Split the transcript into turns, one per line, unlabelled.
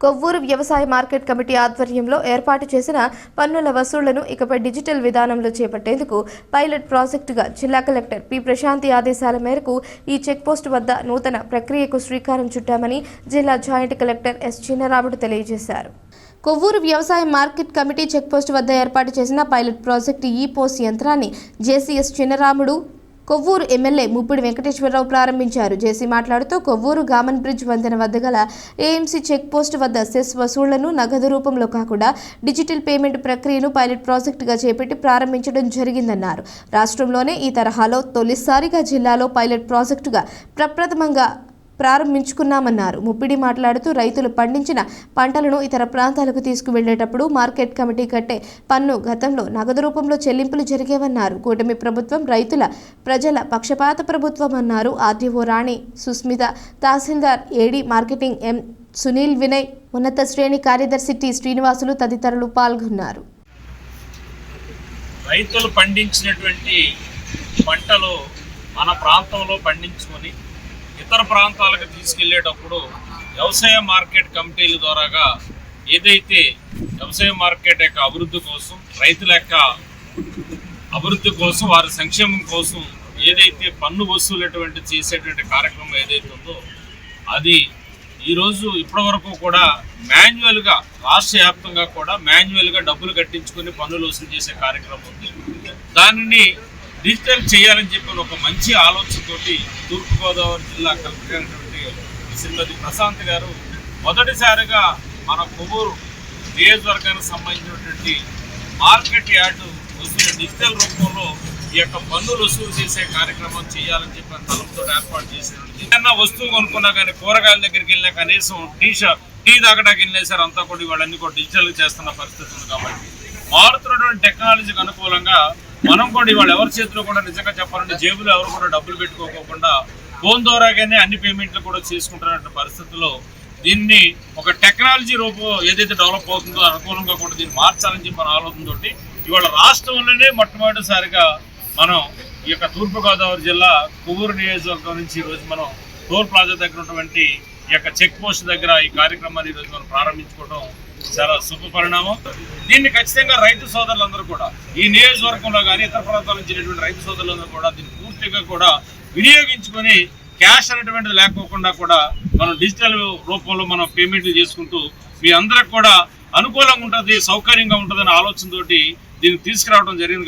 కొవ్వూరు వ్యవసాయ market committee ఆధ్వర్యంలో ఏర్పాటు చేసిన పన్నుల వసూళ్ళను ఇకపై డిజిటల్ విధానంలో చేపట్టేందుకు పైలట్ ప్రాజెక్టుగా జిల్లా కలెక్టర్ పి ప్రశాంతి ఆదేశాల మేరకు ఈ చెక్పోస్ట్ వద్ద నూతన ప్రక్రియకు శ్రీకారం చుట్టామని జిల్లా జాయింట్ కలెక్టర్ ఎస్ చిన్నరాముడు తెలియజేశారు. కొవ్వూరు వ్యవసాయ మార్కెట్ కమిటీ చెక్పోస్ట్ వద్ద ఏర్పాటు చేసిన పైలట్ ప్రాజెక్టు ఈ పోస్ట్ యంత్రాన్ని జేసీఎస్ చిన్నరాముడు కొవ్వూరు ఎమ్మెల్యే ముప్పిడి వెంకటేశ్వరరావు ప్రారంభించారు. జేసీ మాట్లాడుతూ కొవ్వూరు గామన్ బ్రిడ్జ్ వంతెన వద్ద గల ఏఎంసీ చెక్ పోస్ట్ వద్ద సెస్ వసూళ్ళను నగదు రూపంలో కాకుండా డిజిటల్ పేమెంట్ ప్రక్రియను పైలట్ ప్రాజెక్టుగా చేపట్టి ప్రారంభించడం జరిగిందన్నారు. రాష్ట్రంలోనే ఈ తరహాలో తొలిసారిగా జిల్లాలో పైలట్ ప్రాజెక్టుగా ప్రప్రథమంగా ప్రారంభించుకున్నామన్నారు. ముప్పిడి మాట్లాడుతూ రైతులు పండించిన పంటలను ఇతర ప్రాంతాలకు తీసుకువెళ్ళేటప్పుడు మార్కెట్ కమిటీ కట్టే పన్ను గతంలో నగదు రూపంలో చెల్లింపులు జరిగేవన్నారు. కూటమి ప్రభుత్వం రైతుల ప్రజల పక్షపాత ప్రభుత్వం అన్నారు. RDO Rani Susmita tahsildar AD marketing M Sunil Vinay ఉన్నత శ్రేణి కార్యదర్శి టి శ్రీనివాసులు తదితరులు పాల్గొన్నారు.
రైతులు పండించినటువంటి పంటలు మన ప్రాంతంలో పండించుకొని ఇతర ప్రాంతాలకు తీసుకెళ్ళేటప్పుడు వ్యవసాయ మార్కెట్ కమిటీల ద్వారాగా ఏదైతే వ్యవసాయ మార్కెట్ యొక్క అభివృద్ధి కోసం రైతుల యొక్క అభివృద్ధి కోసం వారి సంక్షేమం కోసం ఏదైతే పన్ను వసూలటువంటి చేసేటువంటి కార్యక్రమం ఏదైతే ఉందో అది ఈరోజు ఇప్పటి వరకు కూడా మాన్యువల్గా రాష్ట్ర వ్యాప్తంగా కూడా మాన్యువల్గా డబ్బులు కట్టించుకొని పన్నులు వసూలు చేసే కార్యక్రమం ఉంది. దానిని డిజిటల్ చేయాలని చెప్పిన ఒక మంచి ఆలోచనతోటి తూర్పుగోదావరి జిల్లా కలెక్టర్ అయినటువంటి శ్రీమతి ప్రశాంత్ గారు మొదటిసారిగా మన కొవ్వూరు నియోజకవర్గానికి సంబంధించినటువంటి మార్కెట్ యార్డు వసూలు డిజిటల్ రూపంలో ఈ యొక్క పన్నులు వసూలు చేసే కార్యక్రమం చేయాలని చెప్పి తలంతో ఏర్పాటు చేసినటువంటి ఏదన్నా వస్తువు కొనుక్కున్నా కానీ కూరగాయల దగ్గరికి వెళ్ళినా కనీసం టీ షాప్ టీ దాకడానికి వెళ్ళినా సరే అంతా కూడా ఇవాళన్నీ కూడా డిజిటల్ చేస్తున్న పరిస్థితి ఉంది కాబట్టి మారుతున్నటువంటి టెక్నాలజీకి అనుకూలంగా మనం కూడా ఇవాళ ఎవరి చేతిలో కూడా నిజంగా చెప్పాలంటే జేబులో ఎవరు కూడా డబ్బులు పెట్టుకోకుండా ఫోన్ ద్వారాగానే అన్ని పేమెంట్లు కూడా చేసుకుంటున్న పరిస్థితుల్లో దీన్ని ఒక టెక్నాలజీ రూపం ఏదైతే డెవలప్ అవుతుందో అనుకూలంగా కూడా దీన్ని మార్చాలని చెప్పి మన ఆలోచనతోటి ఇవాళ రాష్ట్రంలోనే మొట్టమొదటిసారిగా మనం ఈ యొక్క తూర్పుగోదావరి జిల్లా కొవ్వూరు నియోజకవర్గం నుంచి ఈరోజు మనం టోల్ ప్లాజా దగ్గర ఉన్నటువంటి ఈ యొక్క చెక్ పోస్ట్ దగ్గర ఈ కార్యక్రమాన్ని ఈరోజు మనం ప్రారంభించుకోవడం చాలా శుభ పరిణామం. దీన్ని ఖచ్చితంగా రైతు సోదరులందరూ కూడా ఈ నియోజకవర్గంలో కానీ ఇతర ప్రాంతాల నుంచి రైతు సోదరులందరూ కూడా దీన్ని పూర్తిగా కూడా వినియోగించుకొని క్యాష్ అనేటువంటిది లేకోకుండా కూడా మనం డిజిటల్ రూపంలో మనం పేమెంట్లు చేసుకుంటూ మీ అందరికి కూడా అనుకూలంగా ఉంటుంది సౌకర్యంగా ఉంటుందనే ఆలోచనతోటి దీన్ని తీసుకురావడం జరిగింది.